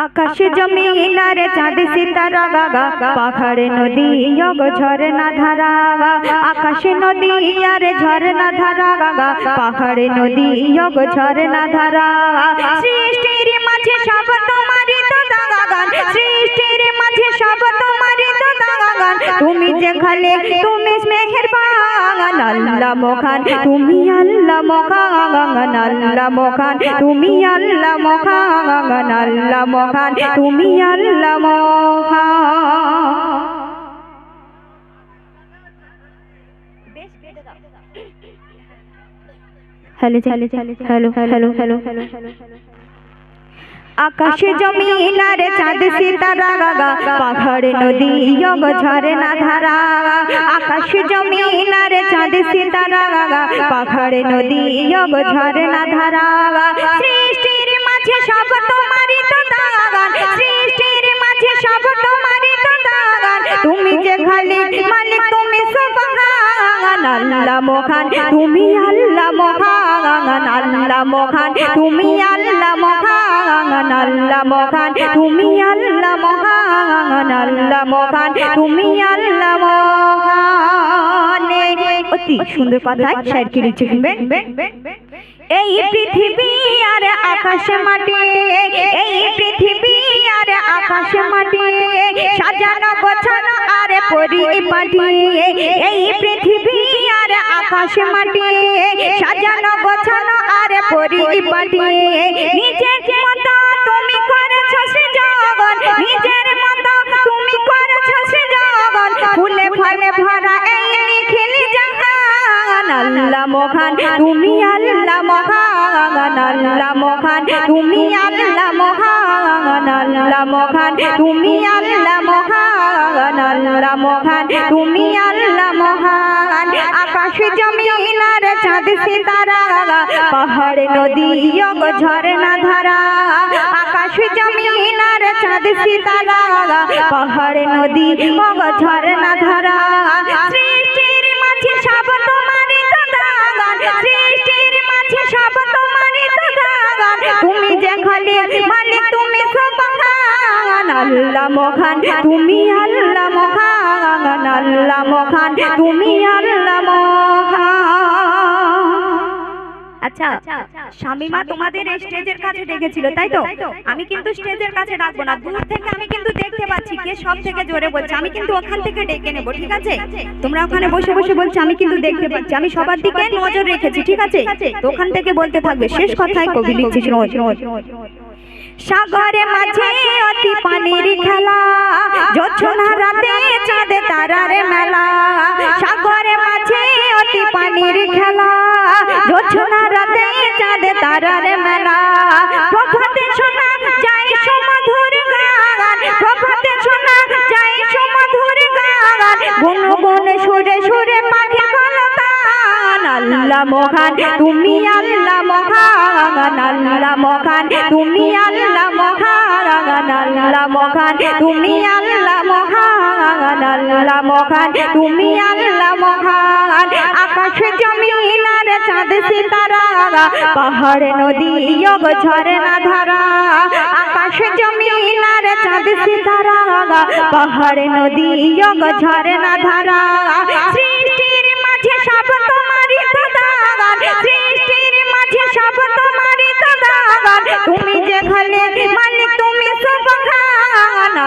আকাশ জমিন আর চাঁদ সিতারা গাগা পাহাড়ে নদী যোগ ঝরনা ধারা আকাশ নদী আর ঝরনা ধারা গাগা পাহাড়ে নদী যোগ ঝরনা ধারা সৃষ্টির মাঝে সব তোমারই তো দাগাগান সৃষ্টির মাঝে সব তোমারই তো দাগাগান তুমি যেখানে তুমি স্নেহের বাগান মোখান তুমি আল্লাহ মোখান আল্লাহ মোখান তুমি আল্লাহ মোখান আল্লাহ মোখান তুমি Allah মোখান hello hello hello hello hello hello hello আকাশে জমিন আর চাঁদ সিতারা গাগা পাহাড় নদী যোগ ঝরনা ধারা। আকাশে জমিন আর চাঁদ সিতারা গাগা পাহাড় নদী যোগ ঝরনা ধারা। সৃষ্টির মাঝে সব তোমারই তো দাগান সৃষ্টির মাঝে সব তোমারই তো দাগান তুমি যে খালিক মালিক তুমি সুবহান আল্লাহ মোখান তুমি আল্লাহ মোখান আল্লাহ মোখান তুমি আল্লাহ মোখান আল্লাহ মোখান তুমি আল্লাহ মোখান আল্লাহ মোখান তুমি আল্লাহ মোখান অতি সুন্দর কথায় শায়ের কি লিখছে শুনবেন এই পৃথিবী আর আকাশ মাটি। এই পৃথিবী আর আকাশ মাটি। সাজানো গোছানো আর পরিপাটি। এই পৃথিবী আর আকাশ মাটি। সাজানো গোছানো আর পরিপাটি। আল্লাহ মহান, তুমি আল্লাহ মহান আল্লাহ মহান, তুমি আল্লাহ মহান আল্লাহ মহান, তুমি আল্লাহ মহান আল্লাহ মহান, তুমি আল্লাহ মহান। আকাশ জমিন আর চাঁদ সিতারা, পাহাড়, নদী ঝরনা ধারা। আকাশ জমিন আর চাঁদ সিতারা, পাহাড়, নদী ঝরনা ধারা। মহান, তুমি আল্লাহ মহান আল্লাহ মহান, তুমি আল্লাহ আচ্ছা স্বামীমা তোমাদের এই স্টেজের কাছে ডেকেছিল, তাই তো? আমি কিন্তু স্টেজের কাছে ডাকবো না, দূর থেকে আমি কিন্তু দেখতে পাচ্ছি কে সব থেকে জোরে বলছে। আমি কিন্তু ওখান থেকে ডেকে নেব, ঠিক আছে? তোমরা ওখানে বসে বসে বলছো, আমি কিন্তু দেখতে পাচ্ছি, আমি সবার দিকে নজর রেখেছি, ঠিক আছে? ওখান থেকে বলতে থাকবে, শেষ কথায় কবি রোজ। সাগরে মাঝে অতি পানির খেলা। জোছনা রাতে চাঁদে তারার মেলা। সাগরে মাঝে অতি পানির খেলা। জোছনা রাতে চাঁদে তারার মেলা। প্রভাতে শোনা যায় সুমধুর গান। প্রভাতে শোনা যায় সুমধুর গান। গুন গুন সুরে সুরে আল্লাহ মহান, তুমি আল্লাহ মহান আল্লাহ মহান, তুমি আল্লাহ মহান আল্লাহ মহান, তুমি আল্লাহ মহান আল্লাহ মহান, তুমি আল্লাহ মহান। আকাশ জমিন চাঁদ সিতারা, পাহাড় নদী যোগ ঝরনা ধারা। আকাশ জমিন চাঁদ সিতারা, পাহাড় নদী যোগ ঝরনা ধারা। সৃষ্টির